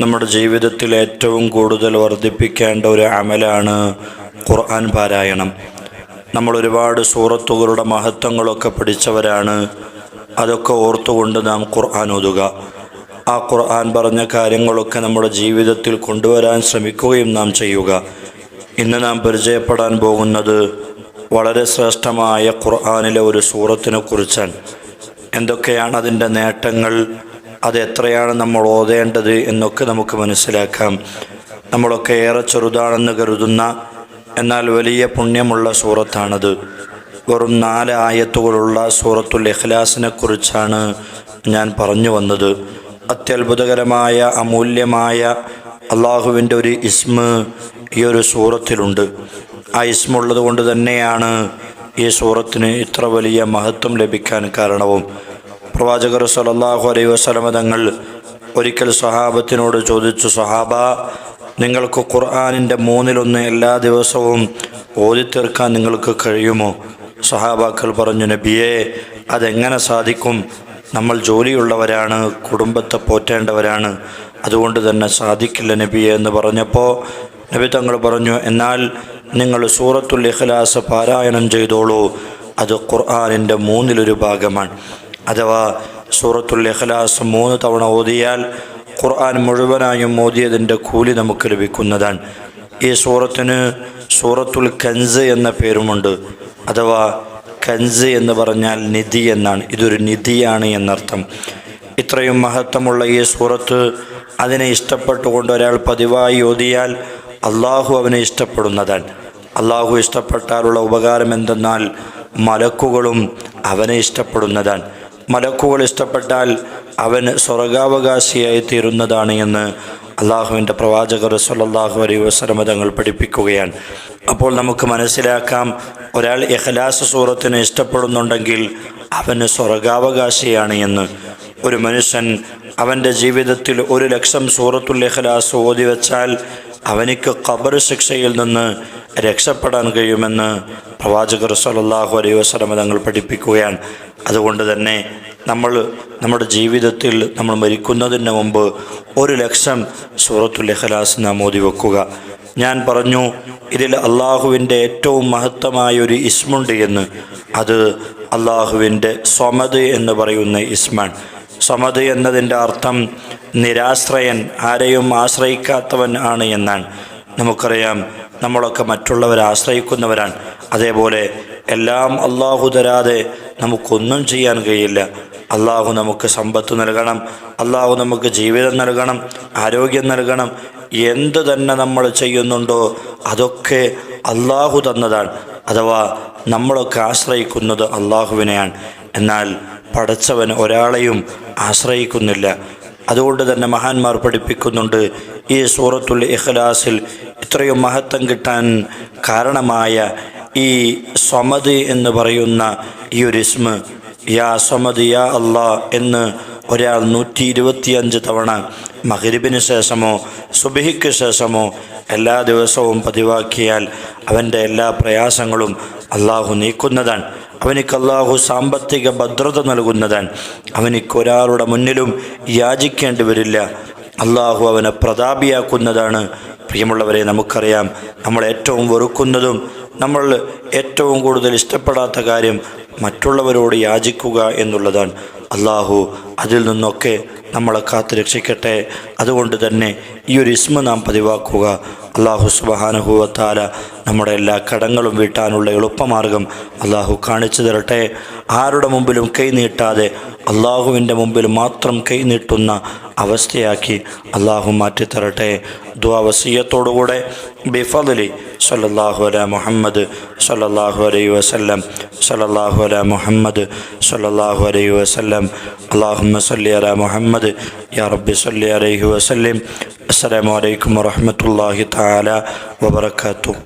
നമ്മുടെ ജീവിതത്തിൽ ഏറ്റവും കൂടുതൽ വർദ്ധിപ്പിക്കേണ്ട ഒരു അമലാണ് ഖുർആൻ പാരായണം. നമ്മൾ ഒരുപാട് സൂറത്തുകളുടെ മഹത്വങ്ങളൊക്കെ പഠിച്ചവരാണ്. അതൊക്കെ ഓർത്തുകൊണ്ട് നാം ഖുർആൻ ഓതുക. ആ ഖുർആൻ പറഞ്ഞ കാര്യങ്ങളൊക്കെ നമ്മുടെ ജീവിതത്തിൽ കൊണ്ടുവരാൻ ശ്രമിക്കുകയും നാം ചെയ്യുക. ഇന്ന് നാം പരിചയപ്പെടാൻ പോകുന്നത് വളരെ ശ്രേഷ്ഠമായ ഖുർആാനിലെ ഒരു സൂറത്തിനെ കുറിച്ചാണ്. എന്തൊക്കെയാണ് അതിന്റെ നേട്ടങ്ങൾ? അത് എത്രയാണ് നമ്മൾ ഓതേണ്ടത് എന്നൊക്കെ നമുക്ക് മനസ്സിലാക്കാം. നമ്മളൊക്കെ ഏറെ ചെറുതാണെന്ന് കരുതുന്ന എന്നാൽ വലിയ പുണ്യമുള്ള സൂറത്താണത്. വെറും നാല് ആയത്തുകളുള്ള സൂറത്തുൽ ഇഖ്ലാസിനെ കുറിച്ചാണ് ഞാൻ പറഞ്ഞു വന്നത്. അത്യത്ഭുതകരമായ അമൂല്യമായ അള്ളാഹുവിന്റെ ഒരു ഇസ്മ ഈ ഒരു സൂറത്തിലുണ്ട്. ആ ഇസ്മുള്ളത് കൊണ്ട് തന്നെയാണ് ഈ സൂറത്തിന് ഇത്ര വലിയ മഹത്വം ലഭിക്കാൻ കാരണവും. പ്രവാചകർ സലല്ലാഹു അലൈ വസലമ തങ്ങൾ ഒരിക്കൽ സഹാബത്തിനോട് ചോദിച്ചു സഹാബ നിങ്ങൾക്ക് ഖുർആാനിന്റെ മൂന്നിലൊന്ന് എല്ലാ ദിവസവും ഓതിത്തീർക്കാൻ നിങ്ങൾക്ക് കഴിയുമോ? സഹാബാക്കൾ പറഞ്ഞു നബിയെ അതെങ്ങനെ സാധിക്കും? നമ്മൾ ജോലിയുള്ളവരാണ് കുടുംബത്തെ പോറ്റേണ്ടവരാണ്. അതുകൊണ്ട് തന്നെ സാധിക്കില്ല നബിയെ എന്ന് പറഞ്ഞപ്പോൾ നബി തങ്ങൾ പറഞ്ഞു എന്നാൽ നിങ്ങൾ സൂറത്തുൽ ഇഖ്ലാസ് പാരായണം ചെയ്തോളൂ. അത് ഖുർആാനിന്റെ മൂന്നിലൊരു ഭാഗമാണ്. അഥവാ സൂറത്തുൽ ഇഖ്ലാസ് മൂന്ന് തവണ ഓതിയാൽ ഖുർആൻ മുഴുവനായും ഓതിയതിന്റെ കൂലി നമുക്ക് ലഭിക്കുന്നതാണ്. ഈ സൂറത്തിന് സൂറത്തുൽ കൻസ് എന്ന പേരുമുണ്ട്. അഥവാ കൻസ് എന്ന് പറഞ്ഞാൽ നിധി എന്നാണ്. ഇതൊരു നിധിയാണ് എന്നർത്ഥം. ഇത്രയും മഹത്വമുള്ള ഈ സൂറത്ത് അതിനെ ഇഷ്ടപ്പെട്ടുകൊണ്ട് ഒരാൾ പതിവായി ഓതിയാൽ അള്ളാഹു അവനെ ഇഷ്ടപ്പെടുന്നതാണ്. അള്ളാഹു ഇഷ്ടപ്പെട്ടാലുള്ള ഉപകാരം എന്തെന്നാൽ മലക്കുകളും അവനെ ഇഷ്ടപ്പെടുന്നതാണ്. മലക്കുകൾ ഇഷ്ടപ്പെട്ടാൽ അവന് സ്വർഗാവകാശിയായി തീരുന്നതാണ് എന്ന് അള്ളാഹുവിന്റെ പ്രവാചകർ സല്ലാഹു അലൈ വസ്ലമ തങ്ങൾ പഠിപ്പിക്കുകയാണ്. അപ്പോൾ നമുക്ക് മനസ്സിലാക്കാം ഒരാൾ എഹ്ലാസ് സൂറത്തിനെ ഇഷ്ടപ്പെടുന്നുണ്ടെങ്കിൽ അവന് സ്വർഗാവകാശിയാണ് എന്ന്. ഒരു മനുഷ്യൻ അവന്റെ ജീവിതത്തിൽ ഒരു ലക്ഷം സൂറത്തുൽ എഹ്ലാസ് ഓതി വെച്ചാൽ അവനിക്ക് ഖബർ ശിക്ഷയിൽ നിന്ന് രക്ഷപ്പെടാൻ കഴിയുമെന്ന് പ്രവാചകർ സല്ലാഹു അലൈഹി വസ്ലമ തങ്ങൾ പഠിപ്പിക്കുകയാണ്. അതുകൊണ്ട് തന്നെ നമ്മൾ നമ്മുടെ ജീവിതത്തിൽ നമ്മൾ മരിക്കുന്നതിന് മുമ്പ് ഒരു ലക്ഷം സൂറത്തുൽ ഇഖലാസ് നാം ഓതി വെക്കുക. ഞാൻ പറഞ്ഞു ഇതിൽ അള്ളാഹുവിന്റെ ഏറ്റവും മഹത്തമായ ഒരു ഇസ്മുണ്ട് എന്ന്. അത് അള്ളാഹുവിന്റെ സ്വമത് എന്ന് പറയുന്ന ഇസ്മാൻ സമത് എന്നതിന്റെ അർത്ഥം നിരാശ്രയൻ ആരെയും ആശ്രയിക്കാത്തവൻ ആണ് എന്നാണ്. നമുക്കറിയാം നമ്മളൊക്കെ മറ്റുള്ളവരെ ആശ്രയിക്കുന്നവരാണ്. അതേപോലെ എല്ലാം അള്ളാഹു തരാതെ നമുക്കൊന്നും ചെയ്യാൻ കഴിയില്ല. അള്ളാഹു നമുക്ക് സമ്പത്ത് നൽകണം. അള്ളാഹു നമുക്ക് ജീവിതം നൽകണം. ആരോഗ്യം നൽകണം. എന്ത് തന്നെ നമ്മൾ ചെയ്യുന്നുണ്ടോ അതൊക്കെ അള്ളാഹു തന്നതാണ്. അഥവാ നമ്മളൊക്കെ ആശ്രയിക്കുന്നത് അള്ളാഹുവിനെയാണ് എന്നാൽ പഠിച്ചവൻ ഒരാളെയും ആശ്രയിക്കുന്നില്ല. അതുകൊണ്ട് തന്നെ മഹാന്മാർ പഠിപ്പിക്കുന്നുണ്ട് ഈ സൂറത്തുൽ ഇഖ്ലാസിൽ ഇത്രയും മഹത്വം കിട്ടാൻ കാരണമായ ഈ സമദ് എന്ന് പറയുന്ന ഈ ഒരു ഇസ്മ. യാ സമദ് യാ അള്ളാ എന്ന് ഒരാൾ നൂറ്റി ഇരുപത്തിയഞ്ച് തവണ മഹരിബിന് ശേഷമോ സുബിഹിക്ക് ശേഷമോ എല്ലാ ദിവസവും പതിവാക്കിയാൽ അവന്റെ എല്ലാ പ്രയാസങ്ങളും അള്ളാഹു നീക്കുന്നതാണ്. അവനിക്ക് അള്ളാഹു സാമ്പത്തിക ഭദ്രത നൽകുന്നതാണ്. അവനിക്ക് ഒരാളുടെ മുന്നിലും യാചിക്കേണ്ടി വരില്ല. അള്ളാഹു അവനെ പ്രതാപിയാക്കുന്നതാണ്. പ്രിയമുള്ളവരെ നമുക്കറിയാം നമ്മൾ ഏറ്റവും വെറുക്കുന്നതും നമ്മൾ ഏറ്റവും കൂടുതൽ ഇഷ്ടപ്പെടാത്ത കാര്യം മറ്റുള്ളവരോട് യാചിക്കുക എന്നുള്ളതാണ്. അള്ളാഹു അതിൽ നിന്നൊക്കെ നമ്മളെ കാത്തു രക്ഷിക്കട്ടെ. അതുകൊണ്ട് തന്നെ ഈ ഒരു ഇസ്മ നാം പതിവാക്കുക. അള്ളാഹു സുബഹാനുഭവത്താല നമ്മുടെ എല്ലാ കടങ്ങളും വീട്ടാനുള്ള എളുപ്പമാർഗം അള്ളാഹു കാണിച്ചു തരട്ടെ. ആരുടെ മുമ്പിലും കൈ നീട്ടാതെ അള്ളാഹുവിന്റെ മുമ്പിൽ മാത്രം കൈ നീട്ടുന്ന അവസ്ഥയാക്കി അള്ളാഹു മാറ്റിത്തരട്ടെ. ദ്വാവസീയത്തോടുകൂടെ ബിഫലി സല്ലാഹു അല മുഹമ്മദ് സല്ലാഹു അലൈ വസല്ലം സല്ലാഹു അല മുഹമ്മദ് സല്ലാഹു അലൈ വസല്ലം. അള്ളാഹുമ്മ സല്ലി അല മുഹമ്മദ് യാ റബ്ബി സല്ലി അലൈഹി വസല്ലം. അസ്സലാമലൈക്കും വറഹമത്തല്ലാഹി താല വബർക്കാത്തു